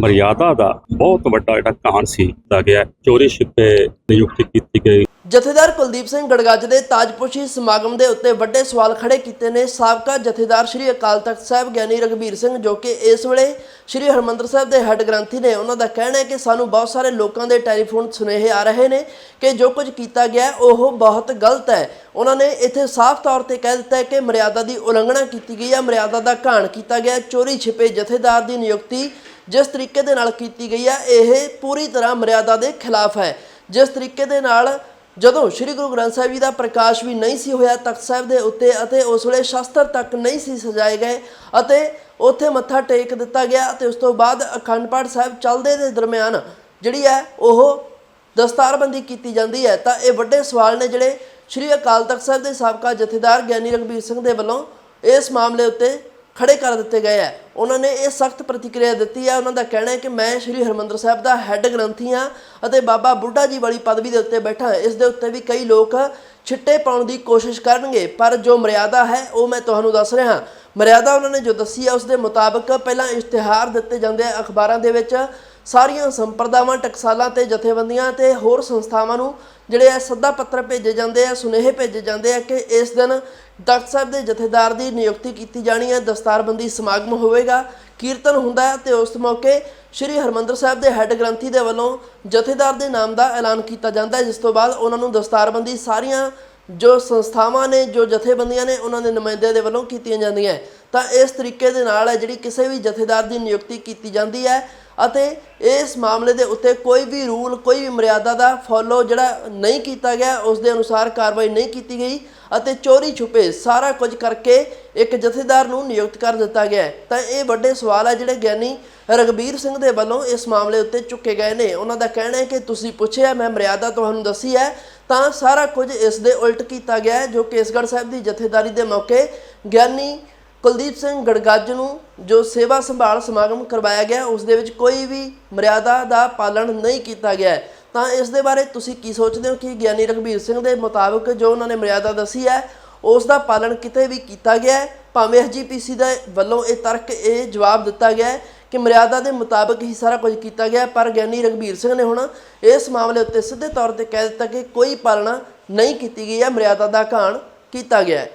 ਮਰਿਆਦਾ ਦਾ ਬਹੁਤ ਵੱਡਾ ਜਿਹੜਾ ਕਾਂਡ ਸੀ ਕੀਤਾ ਗਿਆ ਚੋਰੀ ਛਿਪੇ ਨਿਯੁਕਤੀ ਕੀਤੀ ਗਈ। ਜਥੇਦਾਰ ਕੁਲਦੀਪ ਸਿੰਘ ਗੜਗੱਜ ਦੇ ਤਾਜਪੋਸ਼ੀ ਸਮਾਗਮ ਦੇ ਉੱਤੇ ਵੱਡੇ ਸਵਾਲ ਖੜੇ ਕੀਤੇ ਨੇ। ਸਾਬਕਾ ਜਥੇਦਾਰ ਸ੍ਰੀ ਅਕਾਲ ਤਖਤ ਸਾਹਿਬ ਗਿਆਨੀ ਰਗਵੀਰ ਸਿੰਘ, ਜੋ ਕਿ ਇਸ ਵੇਲੇ ਸ੍ਰੀ ਹਰਮੰਦਰ ਸਾਹਿਬ ਦੇ ਹੈੱਡ ਗ੍ਰੰਥੀ ਨੇ, ਉਹਨਾਂ ਦਾ ਕਹਿਣਾ ਹੈ ਕਿ ਸਾਨੂੰ ਬਹੁਤ ਸਾਰੇ ਲੋਕਾਂ ਦੇ ਟੈਲੀਫੋਨ ਸੁਨੇਹੇ ਆ ਰਹੇ ਨੇ ਕਿ ਜੋ ਕੁਝ ਕੀਤਾ ਗਿਆ ਉਹ ਬਹੁਤ ਗਲਤ ਹੈ। ਉਹਨਾਂ ਨੇ ਇੱਥੇ ਸਾਫ਼ ਤੌਰ ਤੇ ਕਹਿ ਦਿੱਤਾ ਹੈ ਕਿ ਮਰਿਆਦਾ ਦੀ ਉਲੰਘਣਾ ਕੀਤੀ ਗਈ ਹੈ। ਮਰਿਆਦਾ ਦਾ ਘਾਣ ਕੀਤਾ ਗਿਆ ਚੋਰੀ ਛਿਪੇ ਜਥੇਦਾਰ ਦੀ ਨਿਯੁਕਤੀ ਜਿਸ ਤਰੀਕੇ ਦੇ ਨਾਲ ਕੀਤੀ ਗਈ ਹੈ, ਇਹ ਪੂਰੀ ਤਰ੍ਹਾਂ ਮਰਿਆਦਾ ਦੇ ਖਿਲਾਫ ਹੈ। ਜਿਸ ਤਰੀਕੇ ਦੇ ਨਾਲ ਜਦੋਂ ਸ੍ਰੀ ਗੁਰੂ ਗ੍ਰੰਥ ਸਾਹਿਬ ਜੀ ਦਾ ਪ੍ਰਕਾਸ਼ ਵੀ ਨਹੀਂ ਸੀ ਹੋਇਆ ਤਖਤ ਸਾਹਿਬ ਦੇ ਉੱਤੇ ਅਤੇ ਉਸ ਵੇਲੇ ਸ਼ਸਤਰ ਤੱਕ ਨਹੀਂ ਸੀ ਸਜਾਏ ਗਏ ਅਤੇ ਉੱਥੇ ਮੱਥਾ ਟੇਕ ਦਿੱਤਾ ਗਿਆ ਅਤੇ ਉਸ ਤੋਂ ਬਾਅਦ ਅਖੰਡ ਪਾਠ ਸਾਹਿਬ ਚੱਲਦੇ ਦੇ ਦਰਮਿਆਨ ਜਿਹੜੀ ਹੈ, ਉਹ ਦਸਤਾਰਬੰਦੀ ਕੀਤੀ ਜਾਂਦੀ ਹੈ। ਤਾਂ ਇਹ ਵੱਡੇ ਸਵਾਲ ਨੇ ਜਿਹੜੇ ਸ੍ਰੀ ਅਕਾਲ ਤਖਤ ਸਾਹਿਬ ਦੇ ਸਾਬਕਾ ਜਥੇਦਾਰ ਗਿਆਨੀ ਰਘਬੀਰ ਸਿੰਘ ਦੇ ਵੱਲੋਂ ਇਸ ਮਾਮਲੇ ਉੱਤੇ ਖੜੇ ਕਰ ਦਿੱਤੇ ਗਏ ਹੈ। ਉਹਨਾਂ ਨੇ ਇਹ ਸਖਤ ਪ੍ਰਤੀਕਿਰਿਆ ਦਿੱਤੀ ਹੈ। ਉਹਨਾਂ ਦਾ ਕਹਿਣਾ ਹੈ ਕਿ ਮੈਂ ਸ੍ਰੀ ਹਰਮੰਦਰ ਸਾਹਿਬ ਦਾ ਹੈੱਡ ਗ੍ਰੰਥੀ ਹਾਂ ਅਤੇ ਬਾਬਾ ਬੁੱਢਾ ਜੀ ਵਾਲੀ ਪਦਵੀ ਦੇ ਉੱਤੇ ਬੈਠਾ ਇਸ ਦੇ ਉੱਤੇ ਵੀ ਕਈ ਲੋਕ ਛਿੱਟੇ ਪਾਉਣ ਦੀ ਕੋਸ਼ਿਸ਼ ਕਰਨਗੇ। ਪਰ ਜੋ ਮਰਿਆਦਾ ਹੈ, ਉਹ ਮੈਂ ਤੁਹਾਨੂੰ ਦੱਸ ਰਿਹਾ ਮਰਿਆਦਾ ਉਹਨਾਂ ਨੇ ਜੋ ਦੱਸੀ ਹੈ, ਉਸ ਦੇ ਮੁਤਾਬਕ ਪਹਿਲਾਂ ਇਸ਼ਤਿਹਾਰ ਦਿੱਤੇ ਜਾਂਦੇ ਆ ਅਖਬਾਰਾਂ ਦੇ ਵਿੱਚ। ਸਾਰੀਆਂ ਸੰਪਰਦਾਵਾਂ, ਟਕਸਾਲਾਂ ਤੇ ਜਥੇਬੰਦੀਆਂ ਤੇ ਹੋਰ ਸੰਸਥਾਵਾਂ ਨੂੰ ਜਿਹੜੇ ਆ ਸੱਦਾ ਪੱਤਰ ਭੇਜੇ ਜਾਂਦੇ ਆ, ਸੁਨੇਹੇ ਭੇਜੇ ਜਾਂਦੇ ਆ ਕਿ ਇਸ ਦਿਨ ਡਾਕਟਰ ਸਾਹਿਬ ਦੇ ਜਥੇਦਾਰ ਦੀ ਨਿਯੁਕਤੀ ਕੀਤੀ ਜਾਣੀ ਹੈ ਦਸਤਾਰਬੰਦੀ ਸਮਾਗਮ ਹੋਵੇਗਾ, ਕੀਰਤਨ ਹੁੰਦਾ ਹੈ ਤੇ ਉਸ ਮੌਕੇ ਸ੍ਰੀ ਹਰਮੰਦਰ ਸਾਹਿਬ ਦੇ ਹੈੱਡ ਗ੍ਰੰਥੀ ਦੇ ਵੱਲੋਂ ਜਥੇਦਾਰ ਦੇ ਨਾਮ ਦਾ ਐਲਾਨ ਕੀਤਾ ਜਾਂਦਾ ਹੈ, ਜਿਸ ਤੋਂ ਬਾਅਦ ਉਹਨਾਂ ਨੂੰ ਦਸਤਾਰਬੰਦੀ ਸਾਰੀਆਂ ਜੋ ਸੰਸਥਾਵਾਂ ਨੇ, ਜੋ ਜਥੇਬੰਦੀਆਂ ਨੇ, ਉਹਨਾਂ ਦੇ ਨੁਮਾਇੰਦਿਆਂ ਦੇ ਵੱਲੋਂ ਕੀਤੀਆਂ ਜਾਂਦੀਆਂ ਤਾਂ ਇਸ ਤਰੀਕੇ ਦੇ ਨਾਲ ਹੈ ਜਿਹੜੀ ਕਿਸੇ ਵੀ ਜਥੇਦਾਰ ਦੀ ਨਿਯੁਕਤੀ ਕੀਤੀ ਜਾਂਦੀ ਹੈ ਅਤੇ ਇਸ ਮਾਮਲੇ ਦੇ ਉੱਤੇ ਕੋਈ ਵੀ ਰੂਲ, ਕੋਈ ਵੀ ਮਰਿਆਦਾ ਦਾ ਫੋਲੋ ਜਿਹੜਾ ਨਹੀਂ ਕੀਤਾ ਗਿਆ, ਉਸ ਦੇ ਅਨੁਸਾਰ ਕਾਰਵਾਈ ਨਹੀਂ ਕੀਤੀ ਗਈ ਅਤੇ ਚੋਰੀ ਛੁਪੇ ਸਾਰਾ ਕੁਝ ਕਰਕੇ ਇੱਕ ਜਥੇਦਾਰ ਨੂੰ ਨਿਯੁਕਤ ਕਰ ਦਿੱਤਾ ਗਿਆ ਤਾਂ ਇਹ ਵੱਡੇ ਸਵਾਲ ਹੈ ਜਿਹੜੇ ਗਿਆਨੀ ਰਗਬੀਰ ਸਿੰਘ ਦੇ ਵੱਲੋਂ ਇਸ ਮਾਮਲੇ ਉੱਤੇ ਚੁੱਕੇ ਗਏ ਨੇ। ਉਹਨਾਂ ਦਾ ਕਹਿਣਾ ਹੈ ਕਿ ਤੁਸੀਂ ਪੁੱਛਿਆ, ਮੈਂ ਮਰਿਆਦਾ ਤੁਹਾਨੂੰ ਦੱਸੀ ਹੈ ਤਾਂ ਸਾਰਾ ਕੁਝ ਇਸ ਦੇ ਉਲਟ ਕੀਤਾ ਗਿਆ ਹੈ, ਜੋ ਕੇਸਗੜ੍ਹ ਸਾਹਿਬ ਦੀ ਜਥੇਦਾਰੀ ਦੇ ਮੌਕੇ ਗਿਆਨੀ ਕੁਲਦੀਪ ਸਿੰਘ ਗੜਗੱਜ ਨੂੰ ਜੋ ਸੇਵਾ ਸੰਭਾਲ ਸਮਾਗਮ ਕਰਵਾਇਆ ਗਿਆ, ਉਸ ਦੇ ਵਿੱਚ ਕੋਈ ਵੀ ਮਰਿਆਦਾ ਦਾ ਪਾਲਣ ਨਹੀਂ ਕੀਤਾ ਗਿਆ ਹੈ। ਤਾਂ ਇਸ ਦੇ ਬਾਰੇ ਤੁਸੀਂ ਕੀ ਸੋਚਦੇ ਹੋ ਕਿ ਗਿਆਨੀ ਰਘਬੀਰ ਸਿੰਘ ਦੇ ਮੁਤਾਬਕ ਜੋ ਉਹਨਾਂ ਨੇ ਮਰਿਆਦਾ ਦੱਸੀ ਹੈ, ਉਸ ਦਾ ਪਾਲਣ ਕਿਤੇ ਵੀ ਕੀਤਾ ਗਿਆ ਹੈ ਭਾਵੇਂ ਐਸਜੀਪੀਸੀ ਦੇ ਵੱਲੋਂ ਇਹ ਤਰਕ ਇਹ ਜਵਾਬ ਦਿੱਤਾ ਗਿਆ ਹੈ ਕਿ ਮਰਿਆਦਾ ਦੇ ਮੁਤਾਬਕ ਹੀ ਸਾਰਾ ਕੁਝ ਕੀਤਾ ਗਿਆ ਪਰ ਗਿਆਨੀ ਰਘਬੀਰ ਸਿੰਘ ਨੇ ਹੁਣ ਇਸ ਮਾਮਲੇ ਉੱਤੇ ਸਿੱਧੇ ਤੌਰ ਤੇ ਕਹਿ ਦਿੱਤਾ ਕਿ ਕੋਈ ਪਾਲਣਾ ਨਹੀਂ ਕੀਤੀ ਗਈ ਹੈ। ਮਰਿਆਦਾ ਦਾ ਘਾਣ ਕੀਤਾ ਗਿਆ ਹੈ।